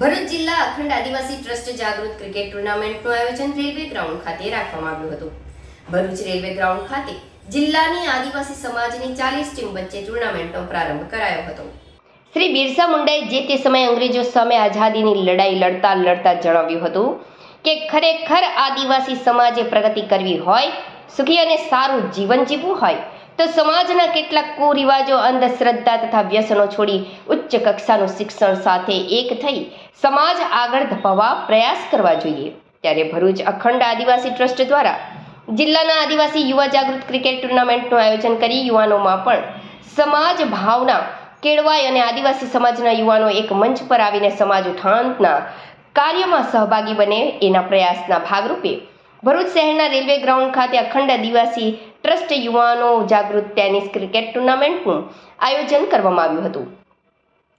ભરૂચ જિલ્લા અખંડ આદિવાસી ટ્રસ્ટ જાગૃત ક્રિકેટ ટુર્નામેન્ટનું આયોજન રેલવે ગ્રાઉન્ડ ખાતે રાખવામાં આવ્યું હતું. ભરૂચ રેલવે ગ્રાઉન્ડ ખાતે જિલ્લાની આદિવાસી સમાજની ચાલીસ ટીમ વચ્ચે ટુર્નામેન્ટનો પ્રારંભ કરાયો હતો. શ્રી બિરસા મુંડાએ જે તે સમયે અંગ્રેજો સામે આઝાદીની લડાઈ લડતા લડતા જણાવ્યું હતું કે ખરેખર આદિવાસી સમાજે પ્રગતિ કરવી હોય, સુખી અને સારું જીવન જીવવું હોય તો સમાજના કેટલાક કુરિવાજો, અંધશ્રદ્ધા તથા વ્યસનો છોડી ઉચ્ચ કક્ષાનું શિક્ષણ સાથે એક થઈ સમાજ આગળ ધપાવવા પ્રયાસ કરવા જોઈએ. ત્યારે ભરૂચ અખંડ આદિવાસી ટ્રસ્ટ દ્વારા જિલ્લાના આદિવાસી યુવા જાગૃત ક્રિકેટ ટુર્નામેન્ટનું આયોજન કરી યુવાનોમાં પણ સમાજ ભાવના કેળવાય અને આદિવાસી સમાજના યુવાનો એક મંચ પર આવીને સમાજ ઉત્થાનના કાર્યમાં સહભાગી બને એના પ્રયાસના ભાગરૂપે ભરૂચ શહેરના રેલવે ગ્રાઉન્ડ ખાતે અખંડ આદિવાસી ટ્રસ્ટ યુવાનો જાગૃત ટેનિસ ક્રિકેટ ટુર્નામેન્ટનું આયોજન કરવામાં આવ્યું હતું.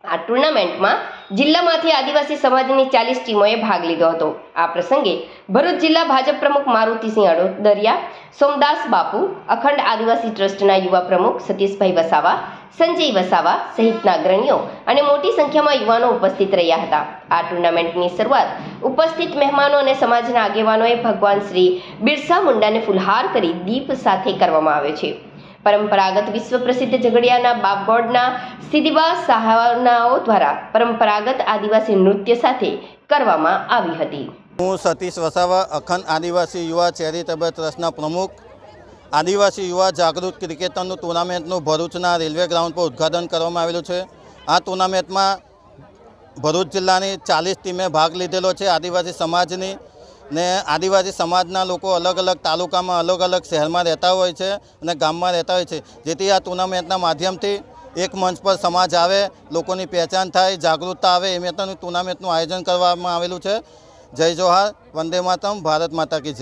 આ ટુર્નામેન્ટમાં જિલ્લામાંથી આદિવાસી સમાજની ચાલીસ ટીમોએ ભાગ લીધો હતો. આ પ્રસંગે ભરૂચ જિલ્લા ભાજપ પ્રમુખ મારુતિસિંહ અડોદરિયા સોમદાસ બાપુ, અખંડ આદિવાસી ટ્રસ્ટના યુવા પ્રમુખ સતીશભાઈ વસાવા, સંજય વસાવા સહિતના અગ્રણીઓ અને મોટી સંખ્યામાં યુવાનો ઉપસ્થિત રહ્યા હતા. આ ટુર્નામેન્ટની શરૂઆત ઉપસ્થિત મહેમાનો અને સમાજના આગેવાનોએ ભગવાન શ્રી બિરસા મુંડાને ફુલહાર કરી દીપ સાથે કરવામાં આવે છે. પરંપરાગત વિશ્વ પ્રસિદ્ધ ઝઘડિયાના બાપગોડના સીધીબા સહાનાઓ દ્વારા પરંપરાગત આદિવાસી નૃત્ય સાથે કરવામાં આવી હતી. હું સતીશ વસાવા, અખંડ આદિવાસી યુવા ચેરિટેબલ ટ્રસ્ટના પ્રમુખ, આદિવાસી યુવા જાગૃત ક્રિકેટરનું ટુર્નામેન્ટનું ભરૂચના રેલવે ગ્રાઉન્ડ પર ઉદ્ઘાટન કરવામાં આવેલું છે. આ ટુર્નામેન્ટમાં ભરૂચ જિલ્લાની ચાલીસ ટીમે ભાગ લીધેલો છે. આદિવાસી સમાજની ને આદિવાસી સમાજના લોકો અલગ અલગ તાલુકામાં અલગ અલગ શહેરમાં રહેતા હોય છે અને ગામમાં રહેતા હોય છે. જેથી આ ટુર્નામેન્ટના માધ્યમથી એક મંચ પર સમાજ આવે, લોકોની પહેચાન થાય, જાગૃતતા આવે એ મેટરનું ટુર્નામેન્ટનું આયોજન કરવામાં આવેલું છે. જય જોહાર, વંદે માતમ ભારત માતા કી જય.